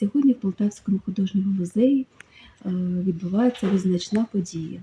Сьогодні в Полтавському художньому музеї е, відбувається визначна подія.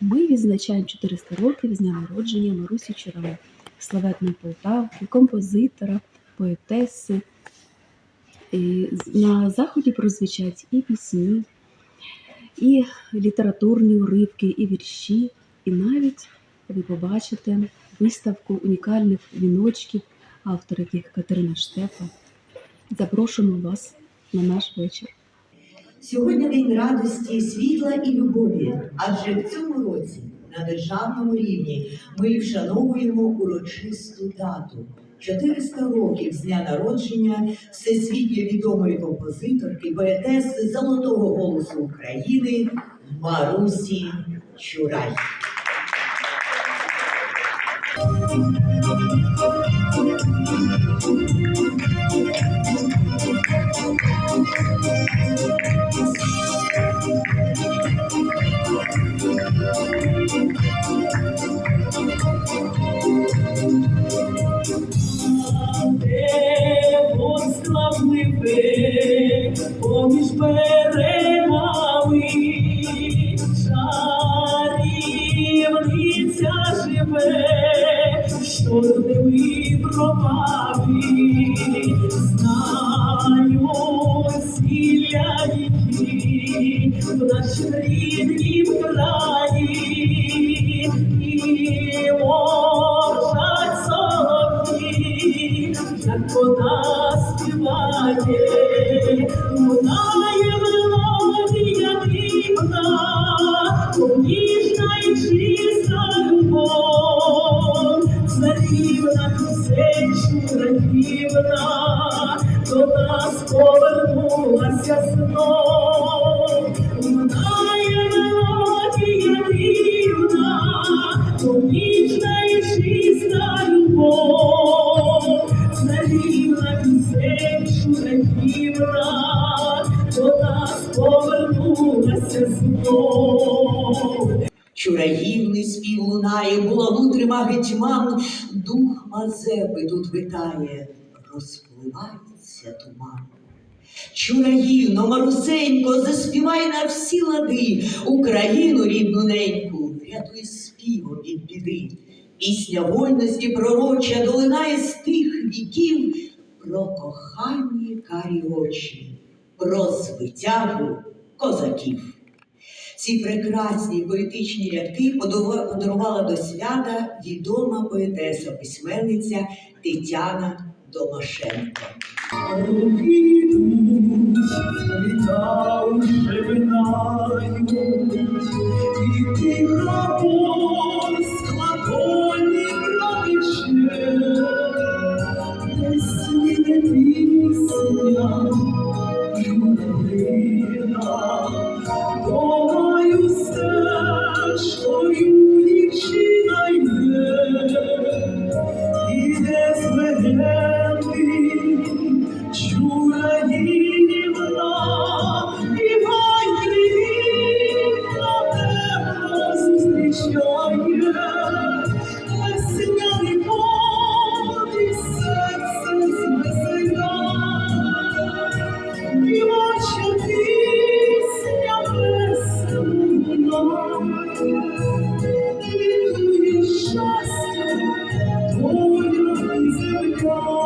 Ми відзначаємо 400 років з дня народження Марусі Чорновол, славетної Полтавки, композитора, поетеси. І на заході прозвучать і пісні, і літературні уривки, і вірші, і навіть ви побачите виставку унікальних віночків, автор яких Катерина Штефа. Запрошуємо вас на наш вечір. Сьогодні день радості, світла і любові, адже в цьому році на державному рівні ми вшановуємо урочисту дату 400 років з дня народження всесвітньо відомої композиторки, поетеси Золотого голосу України Марусі Чурай. Небо живе, що родили пропави, знаю сіля віки в нашім ріднім краї, і мовчать солов'ї, як вона співає, лунає мелодія дивна, чураївна, до нас повернулася знов, лунає мелодія дивна, ніжна і чиста любов, царівна пісень чураївна, до нас повернулася знов. Чураївний спів лунає, булаву трима гетьман, дух Мазепи тут витає, розпливається туман. Чураївно, Марусенько, заспівай на всі лади Україну рідну неньку, рятуй співом від біди. Пісня вольності пророча долинає з тих віків про кохані карі очі, про звитягу козаків. Ці прекрасні поетичні рядки подарувала до свята відома поетеса, письменниця Тетяна Домашенко. весело Квітує щастя, твоя і земля.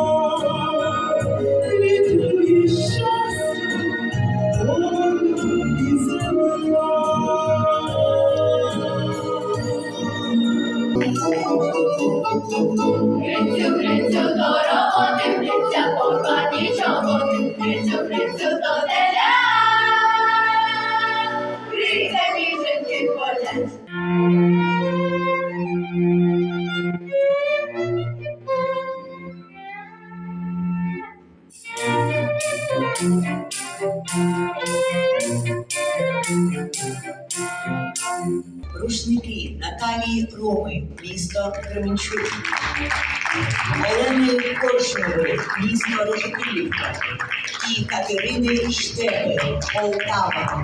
Квітує Рушники Наталії Роми, місто Кременчук. Олени Коршунової, місто Рожекілівка. і Катерини Штепи, Полтава.